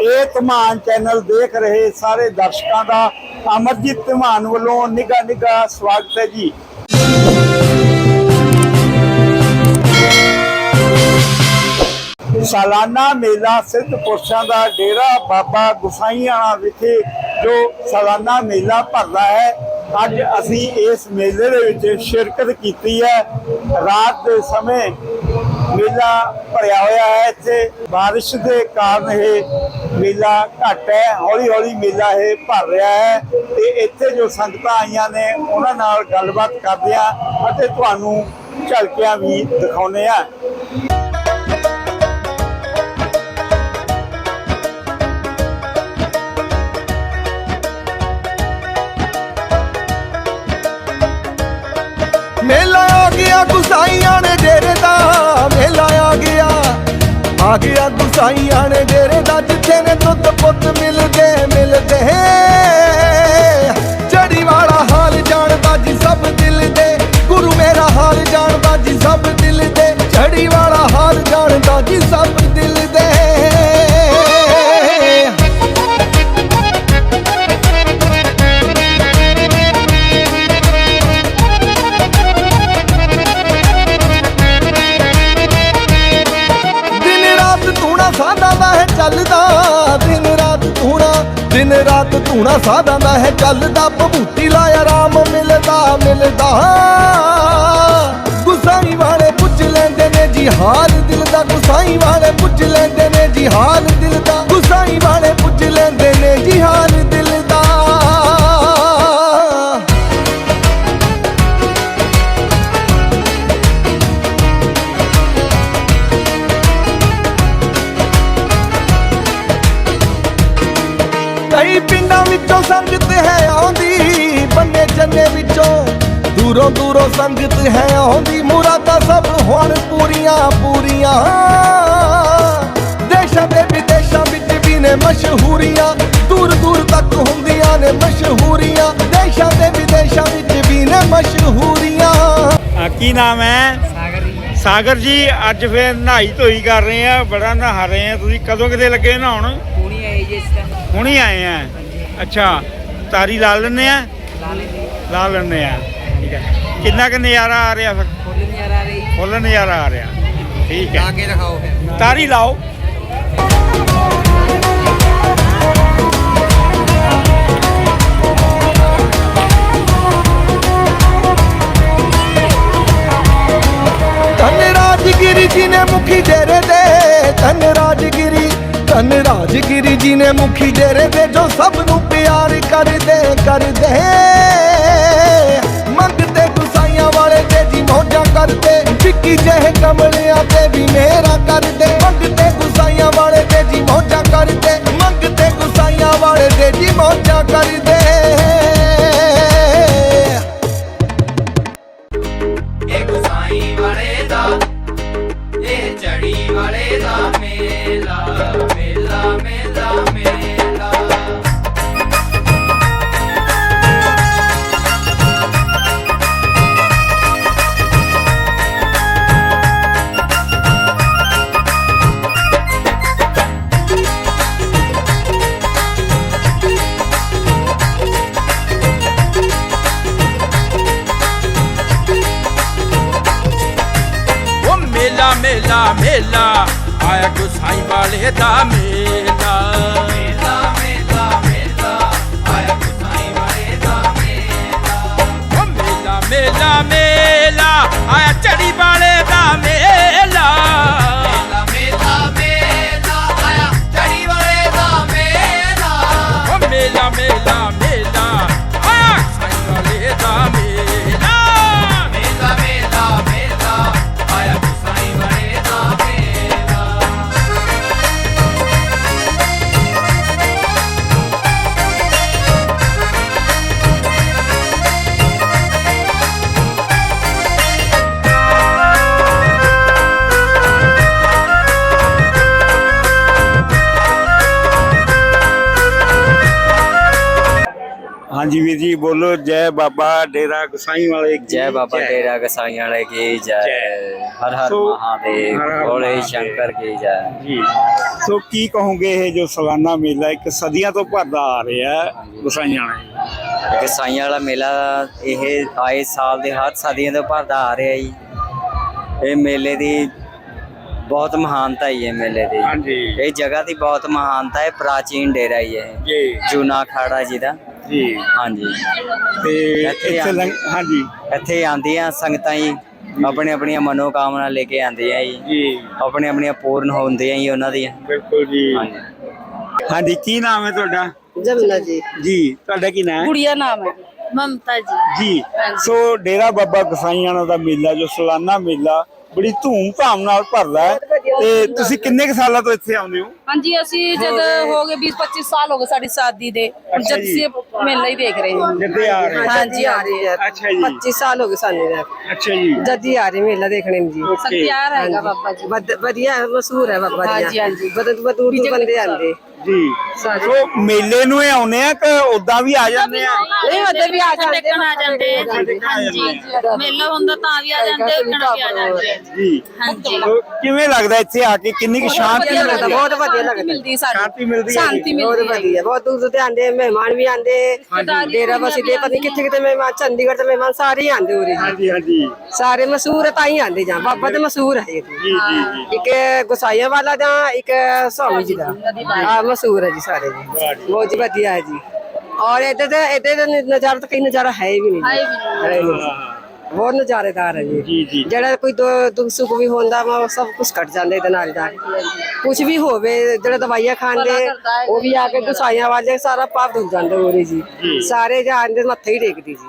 ਇਹ ਧਮਾਨ ਚੈਨਲ ਦੇਖ ਰਹੇ ਸਾਰੇ ਦਰਸ਼ਕਾਂ ਦਾ ਅਮਰਜੀਤ ਧਮਾਨ ਵੱਲੋਂ ਨਿੱਘਾ ਨਿੱਘਾ ਸਵਾਗਤ ਹੈ ਜੀ। ਸਾਲਾਨਾ ਮੇਲਾ ਸਿੱਧ ਪੁਰਸ਼ਾਂ ਦਾ ਡੇਰਾ ਬਾਬਾ ਗੁਸਾਈਆਣਾ ਵਿਖੇ ਜੋ ਸਾਲਾਨਾ ਮੇਲਾ ਭਰਦਾ ਹੈ, ਅੱਜ ਅਸੀਂ ਇਸ ਮੇਲੇ ਦੇ ਵਿੱਚ ਸ਼ਿਰਕਤ ਕੀਤੀ ਹੈ। ਰਾਤ ਦੇ ਸਮੇਂ ਮੇਲਾ ਭਰਿਆ ਹੋਇਆ ਹੈ ਇੱਥੇ। ਬਾਰਿਸ਼ ਦੇ ਕਾਰਨ ਇਹ ਮੇਲਾ ਘੱਟ ਹੈ ਹੌਲੀ ਹੌਲੀ ਮੇਲਾ ਇਹ ਭਰ ਰਿਹਾ ਹੈ ਤੇ ਇੱਥੇ ਜੋ ਸੰਗਤਾਂ ਆਈਆਂ ਨੇ, ਉਹਨਾਂ ਨਾਲ ਗੱਲਬਾਤ ਕਰਦੇ ਆ ਅਤੇ ਤੁਹਾਨੂੰ ਝਲਕਿਆਂ ਵੀ ਦਿਖਾਉਂਦੇ ਆ ਮੇਲਾ ਆ ਗਿਆ, ਗੁਸਾਈਆਂ ਆ ਗਿਆ ਗੁਸਾਈਆਂ ਨੇ ਡੇਰੇ ਦਾ ਜਿੱਥੇ ਨੇ ਦੁੱਧ ਪੁੱਤ ਮਿਲਦੇ ਮਿਲਦੇ ਧੂਣਾ ਸਾਦਾ ਦਾ ਹੈ ਚੱਲਦਾ ਭਭੂਤੀ ਲਾਇਆ, ਰਾਮ ਮਿਲਦਾ ਮਿਲਦਾ। ਗੁਸਾਈ ਵਾਲੇ ਪੁੱਛ ਲੈਂਦੇ ਨੇ ਜੀ, ਹਾਲ ਦਿਲ ਦਾ। ਗੁਸਾਈ ਵਾਲੇ ਪੁੱਛ ਲੈਂਦੇ ਨੇ ਜੀ, ਹਾਲ ਦਿਲ ਦਾ। ਗੁਸਾਈ ਵਾਲੇ ਪੁੱਛ ਲੈਂਦੇ ਨੇ ਜੀ, ਹਾਲ ਦਿਲ ਦੂਰੋਂ ਦੂਰੋਂ ਸੰਗਤ ਹੈ ਆਉਂਦੀ ਮੁਰਾਦਾਂ ਸਭ ਹੋਣ ਪੂਰੀਆਂ ਪੂਰੀਆਂ। ਦੇਸ਼ਾਂ ਦੇ ਵਿਦੇਸ਼ਾਂ ਵਿੱਚ ਵੀ ਨੇ ਮਸ਼ਹੂਰੀਆਂ ਦੂਰ ਦੂਰ ਤੱਕ ਹੁੰਦੀਆਂ ਨੇ ਮਸ਼ਹੂਰੀਆਂ। ਦੇਸ਼ਾਂ ਦੇ ਵਿਦੇਸ਼ਾਂ ਵਿੱਚ ਵੀ ਨੇ ਮਸ਼ਹੂਰੀਆਂ। ਆ ਕੀ ਨਾਮ ਹੈ? ਸਾਗਰ ਜੀ। ਸਾਗਰ ਜੀ ਅੱਜ ਫੇਰ ਨਹਾਈ ਧੋਈ ਕਰ ਰਹੇ ਆ ਬੜਾ ਨਹਾ ਰਹੇ ਆ। ਤੁਸੀਂ ਕਦੋਂ ਕਿਤੇ ਲੱਗੇ ਨਹਾਉਣ? ਪੂਣੀ ਆਈ ਜੀ ਇਸ ਟਾਈਮ ਹੁਣੀ ਆਏ ਆ? ਅੱਛਾ ਤਾਰੀ ਲਾ ਲੈਂਦੇ ਆ? ਲਾ ਲੈਂਦੇ ਲਾ ਲੈਂਦੇ ਆ। ਕਿੰਨਾ ਕੁ ਨਜ਼ਾਰਾ ਆ ਰਿਹਾ ਫਿਰ? ਫੁੱਲ ਆ ਰਹੀ ਫੁੱਲ ਨਜ਼ਾਰਾ ਆ ਰਿਹਾ। ਠੀਕ ਹੈ। ਕੇ ਦਿਖਾਓ ਫਿਰ। ਤਾਰੀ ਲਾਓ। ਧਨ ਰਾਜਗਿਰੀ ਜੀ ਨੇ ਮੁਖੀ ਡੇਰੇ ਦੇ ਧਨ ਰਾਜਗਿਰੀ ਧਨ ਰਾਜਗਿਰੀ ਜੀ ਨੇ ਮੁਖੀ ਡੇਰੇ ਦੇ ਜੋ ਸਭ ਨੂੰ ਪਿਆਰ ਕਰਦੇ ਕਰਦੇ। ਕਰਦੇ। ਵਿੱਕੀ ਜਿਹੇ ਕਮਲਿਆਂ ਤੇ ਵੀ ਮੇਰਾ ਕਰਦੇ। ਮੰਗਦੇ ਗੁਸਾਈਆਂ ਵਾਲੇ ਤੇ ਜੀ ਮੌਜਾਂ ਕਰਦੇ। ਮੰਗਦੇ ਗੁਸਾਈਆਂ ਵਾਲੇ ਤੇ ਜੀ ਮੌਜਾਂ ਕਰਦੇ। ਹਾਂਜੀ ਵੀਰ ਜੀ ਬੋਲੋ ਜੈ ਬਾਬਾ ਡੇਰਾ ਗਸਾਈ ਵਾਲੇ ਕੀ ਜੈ ਬਾਬਾ ਡੇਰਾ ਗਸਾਈ ਵਾਲੇ ਕੀ ਜੈ। ਹਰ ਹਰ ਮਹਾਦੇਵ ਹਰ ਸ਼ੰਕਰ ਕੀ ਜੈ। ਸੋ ਕੀ ਕਹੋਗੇ ਇਹ ਜੋ ਸਾਲਾਨਾ ਮੇਲਾ ਇੱਕ ਸਦੀਆਂ ਤੋਂ ਭਰਦਾ ਆ ਰਿਹਾ ਹੈ ਗਸਾਈਆਂ ਵਾਲੇ? ਗਸਾਈਆਂ ਵਾਲਾ ਮੇਲਾ ਇਹ ਆਏ ਸਾਲ ਦੇ ਹਰ ਸਦੀਆਂ ਤੋਂ ਭਰਦਾ ਆ ਰਿਹਾ ਜੀ। ਇਹ ਮੇਲੇ ਦੀ ਬਹੁਤ ਮਹਾਨਤਾ ਹੈ ਇਹ ਮੇਲੇ ਦੀ। ਹਾਂਜੀ। ਇਹ ਜਗ੍ਹਾ ਦੀ ਬਹੁਤ ਮਹਾਨਤਾ ਹੈ ਪ੍ਰਾਚੀਨ ਡੇਰਾ ਹੀ ਹੈ। ਜੀ। ਜੂਨਾ ਖਾੜਾ ਜੀ ਦਾ। ਜੀ। ਹਾਂਜੀ। ਤੇ ਇੱਥੇ ਇੱਥੇ ਲੰਗ- ਹਾਂਜੀ। ਇੱਥੇ ਆਂਦੀਆਂ ਸੰਗਤਾਂ ਜੀ ਆਪਣੇ ਆਪਣੀਆਂ ਮਨੋ ਕਾਮਨਾ ਲੈ ਕੇ ਆਉਂਦੀਆਂ ਜੀ। ਜੀ। ਆਪਣੇ ਆਪਣੀਆਂ ਪੂਰਨ ਹੁੰਦੀਆਂ ਜੀ ਉਹਨਾਂ ਦੀਆਂ। ਬਿਲਕੁਲ ਜੀ। ਹਾਂਜੀ। ਹਾਂਜੀ ਕੀ ਨਾਮ ਹੈ ਤੁਹਾਡਾ? ਜਮਨਾ ਜੀ। ਜੀ ਤੁਹਾਡਾ ਕੀ ਨਾਮ ਹੈ? ਗੁੜੀਆ ਨਾਮ ਹੈ। ਮਮਤਾ ਜੀ। ਜੀ। ਸੋ ਡੇਰਾ ਬਾਬਾ ਗਸਾਈਆਂ ਦਾ ਮੇਲਾ ਜੋ ਸਾਲਾਨਾ ਮੇਲਾ ਬੜੀ ਧੂਮ-ਧਾਮ ਨਾਲ ਭਰਦਾ ਹੈ। ਤੇ ਤੁਸੀਂ ਕਿੰਨੇ ਕੁ ਸਾਲਾਂ ਤੋਂ ਇੱਥੇ ਆਉਂਦੇ ਹੋ? ਹਾਂਜੀ ਅਸੀਂ ਜਦ ਹੋ ਗਏ 20 25 ਸਾਲ ਹੋ ਗਏ ਸਾਡੀ ਸ਼ਾਦੀ ਦੇ। ਹੁਣ ਅੱਛਾ ਜਦ ਜੀ। ਸੇ ਮੇਲਾ ਹੀ ਦੇਖ ਰਹੇ ਹਾਂ। ਜੱਦੇ ਆ ਰਹੇ। ਹੋ। ਹਾਂਜੀ। ਆ ਰਹੀ। ਹੈ ਅੱਛਾ ਜੀ। 25 ਸਾਲ ਹੋ ਗਏ ਸਾਨੂੰ ਯਾਰ ਅੱਛਾ ਜੀ। ਜਦ ਹੀ ਆ ਰਹੀ ਮੇਲਾ ਦੇਖਣੇ ਨੂੰ ਜੀ। ਸਤਿਆਰ ਹੈਗਾ ਬਾਬਾ ਜੀ। ਵਧ- ਵਧੀਆ ਮਸ਼ਹੂਰ ਹੈ ਬਾਬਾ ਜੀ। ਹਾਂਜੀ, ਹਾਂਜੀ। ਬਦਲ ਤੋਂ ਬੰਦੇ ਆਂਦੇ ਜੀ। ਸੋ ਮੇਲੇ ਨੂੰ ਹੀ ਆਉਨੇ ਆ ਕਿ ਉਦਾਂ ਵੀ ਆ ਜਾਂਦੇ ਆ? ਨਹੀਂ ਉਹਦੇ ਵੀ ਆ ਜਾਂਦੇ। ਦੇਖਣ ਆ ਜਾਂਦੇ। ਹਾਂਜੀ ਮੇਲਾ ਹੁੰਦਾ ਤਾਂ ਵੀ ਆ ਜਾਂਦੇ ਵੀ ਆ ਜਾਂਦੇ। ਜੀ। ਹਾਂਜੀ। ਸੋ ਕਿਵੇਂ ਲੱਗਦਾ ਇੱਥੇ ਆ ਕੇ? ਕਿੰਨੀ ਕੁ ਸ਼ਾਂਤੀ ਵਧੀਆ ਮਿਲਦੀ ਲੱਗਦਾ, ਹੈ? ਬਹੁਤ ਵਧੀਆ। ਲੱਗਦਾ ਮਿਲਦੀ ਸਾਨੂੰ ਸ਼ਾਂਤੀ ਮਿਲਦੀ ਹੈ ਸ਼ਾਂਤੀ ਬਹੁਤ ਮਿਲਦੀ ਹੈ ਵਧੀਆ ਬਹੁਤ ਦੂਰ ਦੂਰ ਤੇ ਆਂਦੇ ਮਹਿਮਾਨ ਵੀ ਆਂਦੇ ਡੇਰਾ ਬਸੀ ਦੇ ਪਤਾ ਨੀ ਕਿੱਥੇ ਕਿੱਥੇ ਮਹਿਮਾਨ ਚੰਡੀਗੜ੍ਹ ਤੇ ਮਹਿਮਾਨ ਸਾਰੇ ਹੀ ਆਂਦੇ ਉਰੇ। ਜੀ ਹਾਂਜੀ ਹਾਂਜੀ। ਸਾਰੇ ਮਸ਼ਹੂਰ ਹੈ ਤਾਂ ਹੀ ਆਂਦੇ ਜਾਂ। ਬਾਬਾ ਤੇ ਮਸ਼ਹੂਰ ਹੈ ਜੀ ਜੀ ਜੀ ਜੀ। ਇੱਕ ਗੁਸਾਈਆਂ ਵਾਲਾ ਦਾ ਇੱਕ ਸਵਾਮੀ ਜੀ ਦਾ। ਆ ਮਸ਼ਹੂਰ ਹੈ ਜੀ ਸਾਰੇ ਜੀ। ਬਹੁਤ ਹੀ ਵਧੀਆ ਹੈ ਜੀ। ਔਰ ਇੱਧਰ ਤੇ ਇੱਧਰ ਦਾ ਨਜ਼ਾਰਾ ਤਾਂ ਕਈ ਨਜ਼ਾਰਾ ਹੈ ਵੀ ਨਹੀਂ। ਜੀ। ਹੈ ਹੀ। ਨਹੀਂ ਬਹੁਤ ਨਜ਼ਾਰੇਦਾਰ ਹੈ ਜੀ। ਜੀ ਜੀ। ਜਿਹੜਾ ਕੋਈ ਦੁ- ਦੁੱਖ ਸੁੱਖ ਵੀ ਹੁੰਦਾ ਵਾ ਉਹ ਸਭ ਕੁਝ ਕੱਟ ਜਾਂਦਾ ਇਹਦੇ ਨਾਲ ਦਾ ਕੁਝ ਵੀ ਹੋਵੇ ਜਿਹੜੇ ਦਵਾਈਆਂ ਖਾਂਦੇ ਉਹ ਵੀ ਆ ਕੇ ਗੁਸਾਈਆਂ ਵਾਲੇ ਸਾਰਾ ਪਾਪ ਧੁੱਲ ਜਾਂਦੇ ਹੋਰੇ ਜੀ। ਸਾਰੇ ਜਾਂਦੇ ਮੱਥੇ ਹੀ ਟੇਕਦੀ ਜੀ।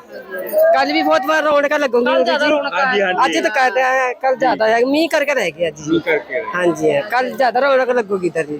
ਕੱਲ ਵੀ ਬਹੁਤ ਵਾਰ ਰੌਣਕਾਂ ਲੱਗੂਗੀ ਉਹਦੀ ਜੀ। ਹਾਂਜੀ ਹਾਂਜੀ। ਅੱਜ ਤਾਂ ਕਰ ਹੈ ਕੱਲ ਜ਼ਿਆਦਾ ਹੈ। ਮੀਂਹ ਕਰਕੇ ਰਹਿ ਗਿਆ ਜੀ। ਜੀ ਕਰਕੇ। ਹਾਂਜੀ ਕੱਲ ਜ਼ਿਆਦਾ ਰੌਣਕ ਲੱਗੂਗੀ ਇਧਰ ਜੀ।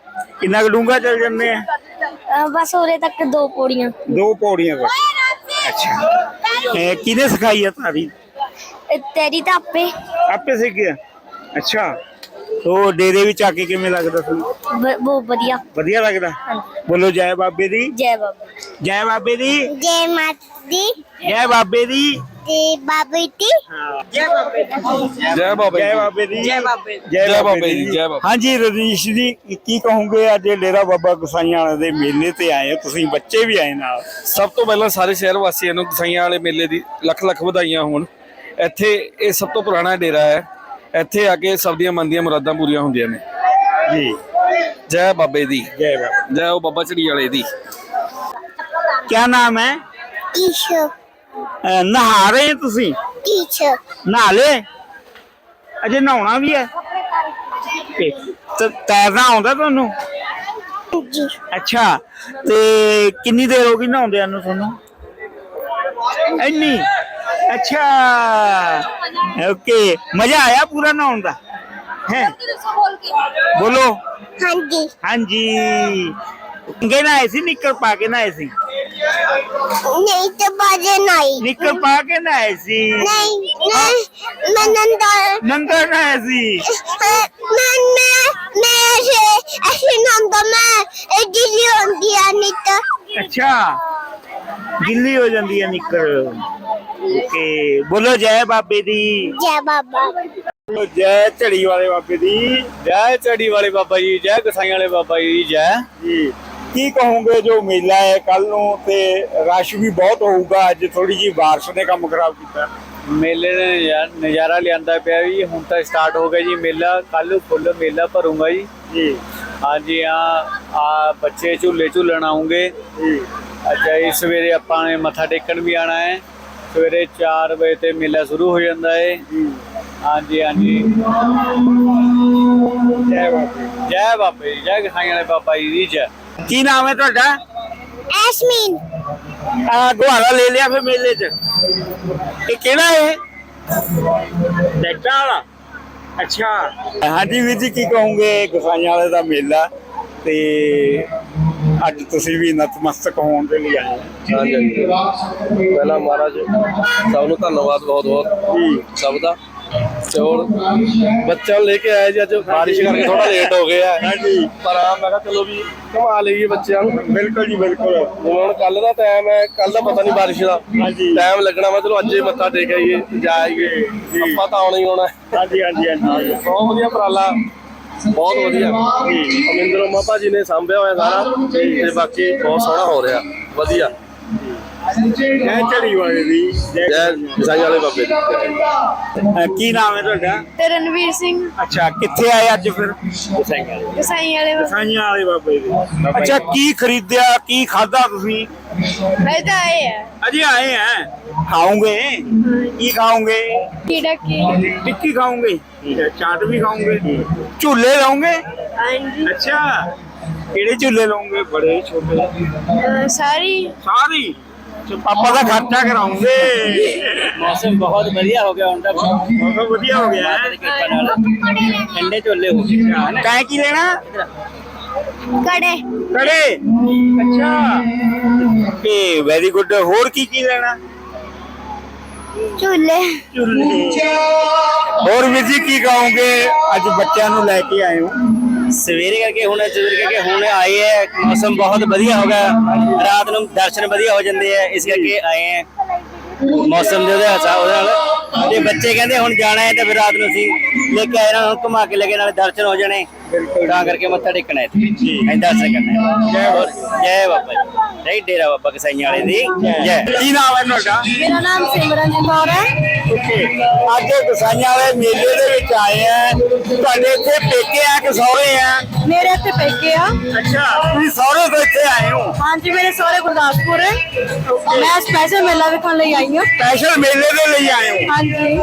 ਕਿੰਨਾ ਕੁ ਡੂੰਘਾ ਚੱਲ ਜੰਨੇ ਆ? ਅਹ ਬਸ ਉਰੇ ਤੱਕ ਦੋ ਪੌੜੀਆਂ। ਦੋ ਪੌੜੀਆਂ ਬਸ। ਅੱਛਾ। ਇਹ ਕਿਹਨੇ ਸਿਖਾਈ ਆ ਤਾਰੀ ਇਹ ਤੇਰੀ ਤਾਂ ਆਪੇ। ਆਪੇ ਸਿੱਖ ਗਿਆ? ਅੱਛਾ। ਤੋ ਡੇਰੇ ਵਿੱਚ ਆ ਕੇ ਕਿਵੇਂ ਲੱਗਦਾ ਤੁਹਾਨੂੰ? ਬ- ਬਹੁਤ ਵਧੀਆ। ਵਧੀਆ ਲੱਗਦਾ? ਬੋਲੋ ਜੈ ਬਾਬੇ ਦੀ। ਜੈ ਬਾਬਾ। ਜੈ ਬਾਬੇ ਦੀ। ਜੈ ਮਾਤੀ ਜੈ ਬਾਬੇ ਦੀ। ਤੇ ਬਾਬਾ ਜੀ ਜੈ ਬਾਬੇ ਜੈ ਬਾਬੇ ਦੀ। ਜੈ ਬਾਬੇ ਜੈ ਬਾਬੇ ਦੀ ਜੈ ਬਾਬੇ ਹਾਂਜੀ ਰਜੀਸ਼ ਜੀ ਕੀ ਕਹੋਗੇ ਅੱਜ ਡੇਰਾ ਬਾਬਾ ਗੁਸਾਈਆਂ ਵਾਲੇ ਦੇ ਮੇਲੇ ਤੇ ਆਏ ਤੁਸੀਂ ਬੱਚੇ ਵੀ ਆਏ ਨਾਲ। ਸਭ ਤੋਂ ਪਹਿਲਾਂ ਸਾਰੇ ਸ਼ਹਿਰ ਵਾਸੀਆਂ ਨੂੰ ਦਸਾਈਆਂ ਵਾਲੇ ਮੇਲੇ ਦੀ ਲੱਖ ਲੱਖ ਵਧਾਈਆਂ ਹੋਣ। ਇੱਥੇ ਇਹ ਸਭ ਤੋਂ ਪੁਰਾਣਾ ਡੇਰਾ ਹੈ। ਇੱਥੇ ਆ ਕੇ ਸਭ ਦੀਆਂ ਮਨ ਦੀਆਂ ਮੁਰਾਦਾਂ ਪੂਰੀਆਂ ਹੁੰਦੀਆਂ ਨੇ। ਜੀ। ਜੈ ਬਾਬੇ ਦੀ। ਜੈ ਬਾਬੇ ਜੈ ਉਹ ਬਾਬਾ ਚੜੀ ਵਾਲੇ ਦੀ। ਕੀ ਨਾਮ ਹੈ? ਈਸ਼ੋ ਅਹ ਨਹਾ ਰਹੇ ਹੋ ਤੁਸੀਂ? ਟੀਚਰ ਨਹਾ ਲੈ ਅਜੇ ਨਹਾਉਣਾ ਵੀ ਹੈ। ਤੇ ਤੇ ਤੈਰਨਾ ਆਉਂਦਾ ਤੁਹਾਨੂੰ? ਜੀ ਅੱਛਾ ਤੇ ਕਿੰਨੀ ਦੇਰ ਹੋ ਗਈ ਨਹਾਉਂਦਿਆਂ ਨੂੰ ਤੁਹਾਨੂੰ? ਇੰਨੀ? ਅੱਛਾ। ਓਕੇ ਮਜ਼ਾ ਆਇਆ ਪੂਰਾ ਨਹਾਉਣ ਦਾ? ਹੈ? ਬੋਲੋ। ਹਾਂਜੀ। ਹਾਂਜੀ। ਕਿੰਗੇ ਨਹਾਏ ਸੀ ਨਿੱਕਰ ਪਾ ਕੇ ਨਹਾਏ ਸੀ? ਨਹੀਂ ਤੇ ਬਾਜੇ ਨਹੀਂ। ਨਿੱਕਰ ਪਾ ਕੇ ਨਹਾਏ ਸੀ। ਨਹੀਂ ਨਹੀਂ ਮੈਂ ਨੰਦਾ ਨੰਗਾ ਨਹਾਏ ਸੀ। ਮੈਂ ਮੈਂ ਮੈਂ ਐਸੇ ਐਸੇ ਨੰਦਾ ਮੈਂ ਇਹ ਗਿਲੀ ਹੁੰਦੀ ਆ ਤਾਂ ਅੱਛਾ। ਗਿੱਲੀ ਹੋ ਜਾਂਦੀ ਹੈ ਨਿੱਕਰ। ਓਕੇ। ਬੋਲੋ ਜੈ ਬਾਬੇ ਦੀ। ਜੈ ਬਾਬਾ। ਬੋਲੋ ਜੈ ਝੜੀ ਵਾਲੇ ਬਾਬੇ ਦੀ। ਜੈ ਚੜੀ ਵਾਲੇ ਬਾਬਾ ਜੀ ਜੈ ਗਸਾਈਆਂ ਵਾਲੇ ਬਾਬਾ ਜੀ ਜੈ। ਜੀ। ਕੀ ਕਹੋਗੇ ਜੋ ਮੇਲਾ ਹੈ ਕੱਲ ਨੂੰ ਤੇ ਰਸ਼ ਵੀ ਬਹੁਤ ਹੋਊਗਾ ਅੱਜ ਥੋੜੀ ਜੀ ਬਾਰਿਸ਼ ਨੇ ਕੰਮ ਖਰਾਬ ਕੀਤਾ। ਮੇਲੇ ਨੇ ਯਾਰ ਨਜ਼ਾਰਾ ਲਿਆਂਦਾ ਪਿਆ ਵੀ ਹੁਣ ਤਾਂ ਸਟਾਰਟ ਹੋ ਗਿਆ ਜੀ ਮੇਲਾ ਕੱਲ ਨੂੰ ਫੁੱਲ ਮੇਲਾ ਭਰੂਗਾ ਜੀ। ਜੀ। ਹਾਂਜੀ ਆ ਆ ਬੱਚੇ ਝੂਲੇ ਝੂਲਣ ਆਉਂਗੇ। ਜੀ। ਅੱਛਾ ਇਸ ਸਵੇਰੇ ਆਪਾਂ ਨੇ ਮੱਥਾ ਟੇਕਣ ਵੀ ਆਣਾ ਹੈ। ਸਵੇਰੇ 4 ਵਜੇ ਤੇ ਮੇਲਾ ਸ਼ੁਰੂ ਹੋ ਜਾਂਦਾ ਹੈ ਜੀ। ਹਾਂਜੀ ਹਾਂਜੀ। ਜੈ ਬਾਬੇ ਜੈ। ਬਾਬੇ ਜੈ ਖਾਈਆਂ ਵਾਲੇ ਬਾਬਾ ਜੀ ਦੀ ਜੈ। ਕੀ ਨਾਮ ਹੈ ਤੁਹਾਡਾ? ਐਸਮੀਨ। ਆ ਗੁਹਾਰਾ ਲੈ ਲਿਆ ਫਿਰ ਮੇਲੇ 'ਚ। ਇਹ ਕਿਹੜਾ ਹੈ ਟੈਕਟਾਂ ਵਾਲਾ। ਅੱਛਾ। ਹਾਂਜੀ ਵੀਰ ਜੀ ਕੀ ਕਹੋਗੇ? ਗੁਸਾਈਆਂ ਵਾਲੇ ਦਾ ਮੇਲਾ ਤੇ ਅੱਜ ਤੁਸੀਂ ਵੀ ਨਤਮਸਤਕ ਹੋਣ ਦੇ ਲਈ ਆਏ ਹੋ। ਹਾਂਜੀ ਪਹਿਲਾਂ ਮਹਾਰਾਜ ਸਭ ਨੂੰ ਧੰਨਵਾਦ ਬਹੁਤ ਬਹੁਤ ਜੀ। ਸਭ ਦਾ। ਬੱਚਿਆਂ ਨੂੰ ਲੈ ਕੇ ਆਏ ਜੀ ਅੱਜ ਬਾਰਿਸ਼ ਕਰਕੇ ਥੋੜਾ ਲੇਟ ਹੋ ਗਏ ਆ ਹਾਂਜੀ। ਪਰ ਆ ਮੈਂ ਕਿਹਾ ਚਲੋ ਵੀ ਘੁਮਾ ਲਈਏ ਬੱਚਿਆਂ ਨੂੰ। ਬਿਲਕੁਲ ਜੀ ਬਿਲਕੁਲ। ਹੁਣ ਕੱਲ ਦਾ ਟਾਈਮ ਹੈ ਕੱਲ ਦਾ ਪਤਾ ਨਹੀਂ ਬਾਰਿਸ਼ ਦਾ। ਹਾਂਜੀ। ਟਾਈਮ ਲੱਗਣਾ ਵਾ ਚਲੋ ਅੱਜ ਹੀ ਮੱਥਾ ਟੇਕ ਆਈਏ ਜਾਈਏ ਆਪਾਂ ਤਾਂ ਆਉਣਾ ਹੀ ਆਉਣਾ। ਹਾਂਜੀ ਹਾਂਜੀ ਹਾਂਜੀ। ਬਹੁਤ ਵਧੀਆ ਉਪਰਾਲਾ। ਬਹੁਤ ਵਧੀਆ। ਅਮਿੰਦਰ ਉਮਾ ਭਾਜੀ ਨੇ ਸਾਂਭਿਆ ਹੋਇਆ ਸਾਰਾ। ਤੇ ਬਾਕੀ ਬਹੁਤ ਸੋਹਣਾ ਹੋ ਰਿਹਾ। ਵਧੀਆ। ਜੈ ਝੜੀ ਵਾਲੇ ਦੀ ਜੈ ਜੈ ਵਿਸਾਈ ਵਾਲੇ ਬਾਬੇ ਦੀ ਅਹ ਕੀ ਨਾਮ ਹੈ ਤੁਹਾਡਾ ਤੇ ਰਣਵੀਰ ਸਿੰਘ ਅੱਛਾ ਕਿੱਥੇ ਆਏ ਅੱਜ ਫਿਰ ਗੁਸਾਈਆਂ ਵਾਲੇ ਗਸਾਈ ਵਾਲੇ ਗੁਸਾਈਆਂ ਵਾਲੇ ਬਾਬੇ ਦੇ ਅੱਛਾ ਕੀ ਖਰੀਦਿਆ ਕੀ ਖਾਦਾ ਤੁਸੀਂ ਮੈਂ ਤਾਂ ਆਏ ਆ ਅਜੇ ਆਏ हैं खाओगे ਕੀ ਖਾਓਗੇ ਕੀੜਾ ਕੀ टिक्की खाओगे चाट भी खाओगे झूले लाओगे ਹਾਂਜੀ अच्छा ਕਿਹੜੇ ਝੂਲੇ ਲਾਉਂਗੇ ਬੜੇ ਛੋਟੇ ਅਹ ਸਾਰੀ ਸਾਰੀ ਤੇ ਪਾਪਾ ਦਾ ਖਰਚਾ ਕਰਾਉਂਗੇ। ਮੌਸਮ ਬਹੁਤ ਵਧੀਆ ਹੋ ਗਿਆ ਹੁਣ ਤਾਂ। ਬਹੁਤ ਵਧੀਆ ਹੋ ਗਿਆ। ਹੈ ਠੰਡੇ ਝੋਲੇ ਹੋ ਗਏ। ਕਾਹ ਕੀ ਲੈਣਾ? ਕੜੇ। ਕੜੇ? ਅੱਛਾ। ਤੇ ਵੈਰੀ ਗੁੱਡ ਹੋਰ ਕੀ ਕੀ ਲੈਣਾ? ਝੂਲੇ। ਝੂਲੇ। ਹੋਰ ਵੀਰ ਜੀ ਕੀ ਕਹੋਗੇ ਅੱਜ ਬੱਚਿਆਂ ਨੂੰ ਲੈ ਕੇ ਆਏ ਹੋ। ਸਵੇਰੇ ਕਰਕੇ ਹੁਣ, ਸਵੇਰੇ ਕਰਕੇ ਹੁਣ ਆਏ ਹੈ। ਮੌਸਮ ਬਹੁਤ ਵਧੀਆ ਹੋ ਗਿਆ। ਰਾਤ ਨੂੰ ਦਰਸ਼ਨ ਵਧੀਆ ਹੋ ਜਾਂਦੇ ਆ ਇਸ ਕਰਕੇ ਆਏ ਹੈ। ਮੌਸਮ ਦੇ ਉਹਦੇ ਹਿਸਾਬ ਨਾਲ ਤੇ ਬੱਚੇ ਕਹਿੰਦੇ ਹੁਣ ਜਾਣਾ ਹੈ ਤੇ ਫਿਰ ਰਾਤ ਨੂੰ ਅਸੀਂ ਲੈ ਕੇ ਆਏ ਨਾ ਹੁਣ ਘੁਮਾ ਕੇ ਲਗੇ ਨਾਲੇ ਦਰਸ਼ਨ ਹੋ ਜਾਣੇ। ਤਾਂ ਕਰਕੇ ਮੱਥਾ ਟੇਕਣਾ ਇੱਥੇ ਜੀ। ਦਰਸ਼ਨ ਕਰਨਾ ਹੈ। ਜੈ ਬਾਬਾ ਜੈ। ਬਾਬਾ ਜੀ। ਜੈ ਡੇਰਾ ਬਾਬਾ ਕਸਾਈਆਂ ਵਾਲੇ ਦੀ। ਜੈ। ਕੀ ਨਾਮ ਹੈ ਤੁਹਾਡਾ? ਮੇਰਾ ਨਾਮ ਸਿਮਰਨਜੀਤ ਕੌਰ ਹੈ। ਓਕੇ। ਅੱਜ ਕਿਸਾਨਾਂ ਵਾਲੇ ਮੇਲੇ ਦੇ ਵਿੱਚ ਆਏ ਆ। ਤੁਹਾਡੇ ਇੱਥੇ ਪੇਕੇ ਆ ਕਿ ਸਹੁਰੇ ਆ? ਮੇਰੇ ਇੱਥੇ ਪੇਕੇ ਆ। ਅੱਛਾ ਤੁਸੀਂ ਸਹੁਰੇ ਤੋਂ ਇੱਥੇ ਆਏ ਹੋ? ਹਾਂਜੀ ਮੇਰੇ ਸਹੁਰੇ ਗੁਰਦਾਸਪੁਰ ਹੈ। ਮੈਂ ਸਪੈਸ਼ਲ ਮੇਲਾ ਵੇਖਣ ਲਈ ਆਈ ਹਾਂ। ਸਪੈਸ਼ਲ ਮੇਲੇ ਦੇ ਲਈ ਆਏ ਹੋ? ਹਾਂਜੀ।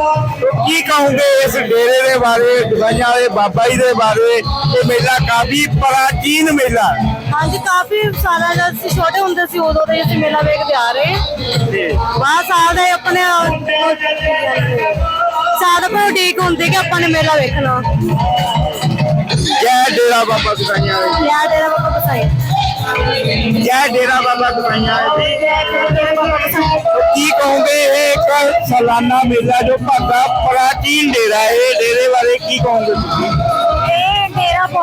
ਕੀ ਕਹੋਗੇ ਇਸ ਡੇਰੇ ਦੇ ਬਾਰੇ ਕਿਸਾਨਾਂ ਵਾਲੇ ਬਾਬਾ ਜੀ ਦੇ ਬਾਰੇ? ਇਹ ਮੇਲਾ ਕਾਫੀ ਪ੍ਰਾਚੀਨ ਮੇਲਾ। ਹੈ। ਹਾਂਜੀ ਕਾਫੀ ਸਾਲਾਂ ਜਦ ਅਸੀਂ ਛੋਟੇ ਹੁੰਦੇ ਸੀ ਉਦੋਂ ਦੇ ਅਸੀਂ ਮੇਲਾ ਵੇਖਦੇ ਆ ਰਹੇ। ਹਾਂ ਬਾਹਰ ਸਾਲ ਦੇ ਆਪਣੇ ਸਾਲ ਆਪਣੇ ਉਡੀਕ ਹੁੰਦੀ ਕਿ ਆਪਾਂ ਨੇ ਮੇਲਾ ਵੇਖਣਾ। ਜੈ ਡੇਰਾ ਬਾਬਾ ਕਿਸਾਨਾਂ ਵਾਲੇ। ਯਾ ਡੇਰਾ ਬਾਬਾ ਕਸਾਈ ਜੈ ਡੇਰਾ ਬਾਬਾ ਦਵਾਈਆਂ ਕੀ ਕਹੋਗੇ ਇਹ ਇੱਕ ਸਾਲਾਨਾ ਮੇਲਾ ਜੋ ਭਾਗਾ ਪ੍ਰਾਚੀਨ ਡੇਰਾ ਹੈ, ਇਹ ਡੇਰੇ ਬਾਰੇ ਕੀ ਕਹੋਗੇ ਤੁਸੀਂ?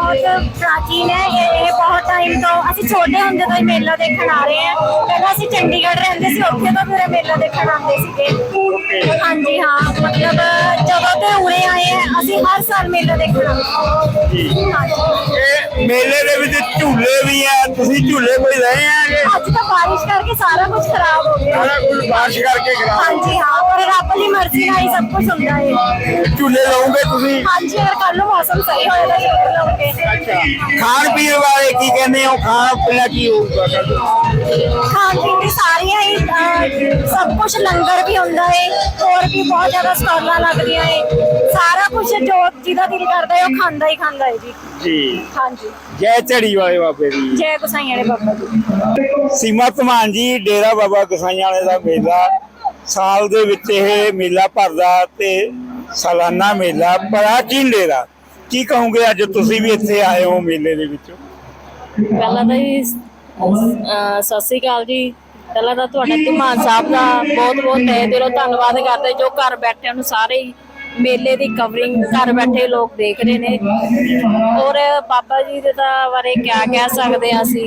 ਬਹੁਤ ਪ੍ਰਾਚੀਨ ਹੈ ਇਹ ਇਹ ਬਹੁਤ ਟਾਈਮ ਤੋਂ ਅਸੀਂ ਛੋਟੇ ਹੁੰਦੇ ਤੋਂ ਹੀ ਮੇਲਾ ਦੇਖਣ ਆ ਰਹੇ ਹਾਂ। ਪਹਿਲਾਂ ਅਸੀਂ ਚੰਡੀਗੜ੍ਹ ਰਹਿੰਦੇ ਸੀ ਉੱਥੇ ਤੋਂ ਫਿਰ ਇਹ ਮੇਲਾ ਦੇਖਣ ਆਉਂਦੇ ਸੀਗੇ। ਹਾਂਜੀ ਹਾਂ ਮਤਲਬ ਜਦੋਂ ਤੇ ਉਰੇ ਆਏ ਹਾਂ ਅਸੀਂ ਹਰ ਸਾਲ ਮੇਲਾ ਦੇਖਣ ਆਉਂਦੇ ਹਾਂ। ਹਾਂਜੀ। ਇਹ ਮੇਲੇ ਦੇ ਵਿੱਚ ਝੂਲੇ ਵੀ ਆ ਤੁਸੀਂ ਝੂਲੇ ਕੋਈ ਲਏ ਆਗੇ ਅੱਜ ਤਾਂ ਬਾਰਿਸ਼ ਕਰਕੇ ਸਾਰਾ ਕੁਝ ਖਰਾਬ ਹੋ ਗਿਆ। ਸਾਰਾ ਕੁਝ ਬਾਰਿਸ਼ ਕਰਕੇ ਖਰਾਬ। ਹਾਂਜੀ ਹਾਂ ਪਰ ਰੱਬ ਦੀ ਮਰਜ਼ੀ ਨਾਲ ਹੀ ਸਭ ਕੁਝ ਹੁੰਦਾ ਹੈ। ਝੂਲੇ ਲਾਉਂਗੇ ਤੁਸੀਂ? ਹਾਂਜੀ ਅਗਰ ਕੱਲ ਨੂੰ ਮੌਸਮ ਸਹੀ ਹੋਏਗਾ ਜ਼ਰੂਰ ਲਾਉਂਗੇ। ਖਾਣ ਪੀਣ ਵਾਲੇ ਕੀ ਕਹਿੰਦੇ ਹੋ ਖਾਣਾ ਪੀਣਾ ਕੀ ਹੋਊਗਾ? ਖਾਣ ਪੀਣ ਦੀ ਸਾਰੀਆਂ ਹੀ ਅਹ, ਸਭ ਕੁਝ ਲੰਗਰ ਵੀ ਹੁੰਦਾ ਹੈ ਹੋਰ ਵੀ ਬਹੁਤ ਜ਼ਿਆਦਾ ਸਟਾਲਾਂ ਲੱਗਦੀਆਂ ਹੈ ਸਾਰਾ ਕੁਝ ਜੋ ਜਿਹਦਾ ਦਿਲ ਕਰਦਾ ਹੈ ਉਹ ਖਾਂਦਾ ਹੀ ਖਾਂਦਾ ਹੈ ਜੀ। ਜੀ। ਹਾਂਜੀ। ਜੈ ਝੜੀ ਵਾਲੇ ਬਾਬੇ ਦੀ। ਜੈ ਗੁਸਾਈਆਂ ਵਾਲੇ ਬਾਬਾ ਜੀ। ਸੀਮਾ ਧਮਾਨ ਜੀ ਡੇਰਾ ਬਾਬਾ ਗਸਾਈਆਂ ਵਾਲੇ ਦਾ ਮੇਲਾ। ਸਾਲ ਦੇ ਵਿੱਚ ਇਹ ਮੇਲਾ ਭਰਦਾ ਤੇ ਸਾਲਾਨਾ ਮੇਲਾ ਪ੍ਰਾਚੀਨ ਡੇਰਾ। ਕੀ ਕਹੋਗੇ ਅੱਜ ਤੁਸੀਂ ਵੀ ਇੱਥੇ ਆਏ ਹੋ ਮੇਲੇ ਦੇ ਵਿੱਚ? ਪਹਿਲਾਂ ਤਾਂ ਜੀ, ਅਹ, ਸਤਿ ਸ੍ਰੀ ਅਕਾਲ ਜੀ। ਪਹਿਲਾਂ ਤਾਂ ਤੁਹਾਡਾ ਧਮਾਨ ਸਾਹਿਬ ਦਾ ਬਹੁਤ ਬਹੁਤ ਤਹਿ ਦਿਲੋਂ ਧੰਨਵਾਦ ਕਰਦੇ ਜੋ ਘਰ ਬੈਠਿਆਂ ਨੂੰ ਸਾਰੇ ਹੀ ਮੇਲੇ ਦੀ ਕਵਰਿੰਗ ਘਰ ਬੈਠੇ ਲੋਕ ਦੇਖ ਰਹੇ ਨੇ। ਔਰ ਬਾਬਾ ਜੀ ਦੇ ਤਾਂ ਬਾਰੇ ਕਿਆ ਕਹਿ ਸਕਦੇ ਹਾਂ ਅਸੀਂ?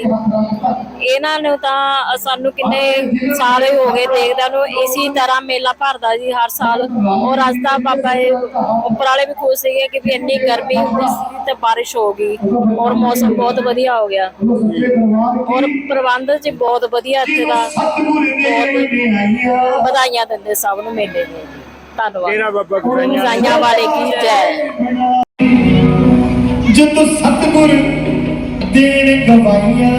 ਇਹਨਾਂ ਨੂੰ ਤਾਂ ਸਾਨੂੰ ਕਿੰਨੇ ਸਾਲ ਹੀ ਗਏ ਦੇਖਦਿਆਂ ਨੂੰ। ਇਸੇ ਤਰ੍ਹਾਂ ਮੇਲਾ ਭਰਦਾ ਜੀ ਹਰ ਸਾਲ। ਔਰ ਅੱਜ ਤਾਂ ਬਾਬਾ ਜੀ ਉੱਪਰ ਵਾਲੇ ਵੀ ਖੁਸ਼ ਸੀਗੇ ਕਿ ਵੀ ਇੰਨੀ ਗਰਮੀ ਹੁੰਦੀ ਸੀ ਤੇ ਬਾਰਿਸ਼ ਹੋ ਗਈ ਔਰ ਮੌਸਮ ਬਹੁਤ ਵਧੀਆ ਹੋ ਗਿਆ। ਔਰ ਪ੍ਰਬੰਧ ਚ ਬਹੁਤ ਵਧੀਆ ਇੱਥੇ ਦਾ। ਬਹੁਤ ਵਧਾਈਆਂ ਦਿੰਦੇ ਸਭ ਨੂੰ ਮੇਲੇ ਦੀਆਂ ਜੀ ਧੰਨਵਾਦ। ਬਾਬਾ ਗਸਾਈਆਂ ਸਾਈਆਂ ਵਾਲੇ ਕੀ ਜੈ। ਜਦੋਂ ਸਤਿਗੁਰ ਦੇਣ ਗਵਾਈਆਂ।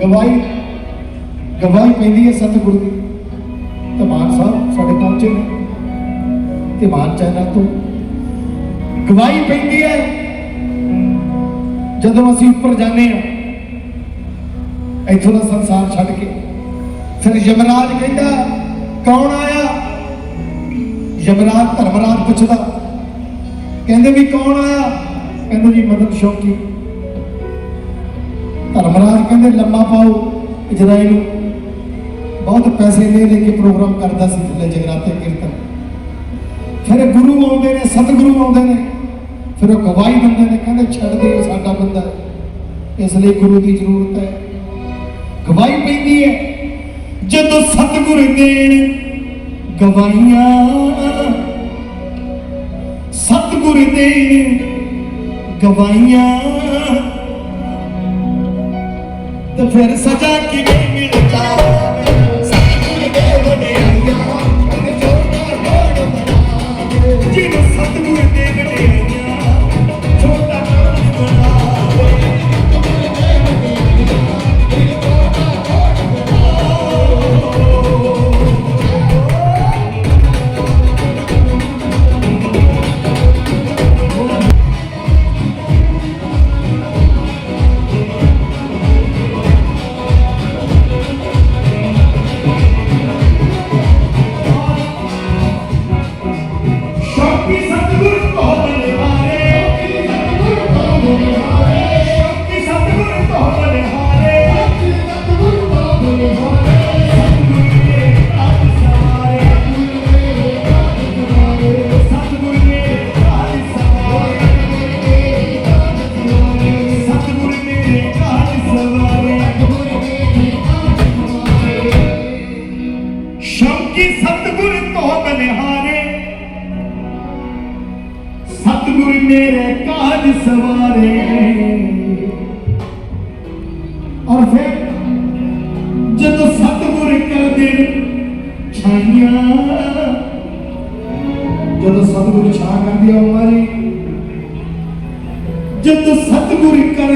ਗਵਾਈ ਗਵਾਈ ਪੈਂਦੀ ਹੈ ਸਤਿਗੁਰ ਦੀ। ਧਮਾਨ ਸਾਹਿਬ ਸਾਡੇ ਪਹੁੰਚੇ ਨੇ। ਤੇ ਮਾਨ ਚੈਨਲ ਤੋਂ। ਗਵਾਈ ਪੈਂਦੀ ਹੈ। ਜਦੋਂ ਅਸੀਂ ਉੱਪਰ ਜਾਂਦੇ ਹਾਂ ਇੱਥੋਂ ਦਾ ਸੰਸਾਰ ਛੱਡ ਕੇ। ਫਿਰ ਯਮਰਾਜ ਕਹਿੰਦਾ, ਕੌਣ ਆਇਆ? ਯਮਰਾਜ ਧਰਮਰਾਜ ਪੁੱਛਦਾ। ਕਹਿੰਦੇ ਵੀ ਕੌਣ ਆਇਆ? ਕਹਿੰਦੇ ਜੀ ਮਦਨ ਸ਼ੌਕੀ। ਧਰਮਰਾਜ ਕਹਿੰਦੇ, ਲੰਮਾ ਪਾਓ ਇਜਰਾਈਲ ਨੂੰ। ਬਹੁਤ ਪੈਸੇ ਲੈ ਲੈ ਕੇ ਪ੍ਰੋਗਰਾਮ ਕਰਦਾ ਸੀ ਥੱਲੇ ਜਗਰਾਤੇ ਕੀਰਤਨ। ਫਿਰ ਗੁਰੂ ਆਉਂਦੇ ਨੇ, ਸਤਿਗੁਰੂ ਆਉਂਦੇ ਨੇ। ਫਿਰ ਉਹ ਗਵਾਹੀ ਦਿੰਦੇ ਨੇ, ਕਹਿੰਦੇ ਛੱਡ ਦਿਓ ਸਾਡਾ ਬੰਦਾ ਇਸ ਲਈ ਗੁਰੂ ਦੀ ਜ਼ਰੂਰਤ ਹੈ। ਗਵਾਹੀ ਪੈਂਦੀ ਹੈ। ਜਦੋਂ ਸਤਿਗੁਰ ਦੇਣ ਗਵਾਈਆਂ ਸਤਿਗੁਰ ਦੇਣ ਗਵਾਈਆਂ ਤੇ ਫਿਰ ਸਜ਼ਾ ਕਿਵੇਂ ਕਾਜ ਸਵਾਰੇ। ਔਰ ਫਿਰ ਜਦੋਂ ਸਤਿਗੁਰ ਕਰ ਦੇਣ ਛਾਈਆਂ, ਜਦੋਂ ਸਤਿਗੁਰ ਛਾ ਕਰਦੇ ਆ ਮਾਰੀ ਜਦੋਂ ਸਤਿਗੁਰ ਕਰ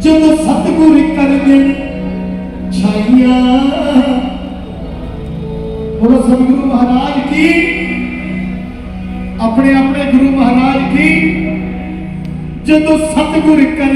ਜਦੋਂ ਸਤਿਗੁਰ ਕਰ ਛਾਈਆਂ, ਬੋਲੋ ਸਤਿਗੁਰੂ ਮਹਾਰਾਜ ਕੀ ਆਪਣੇ ਆਪਣੇ ਗੁਰੂ ਮਹਾਰਾਜ ਕੀ? ਜਦੋਂ ਸਤਿਗੁਰ ਕਰ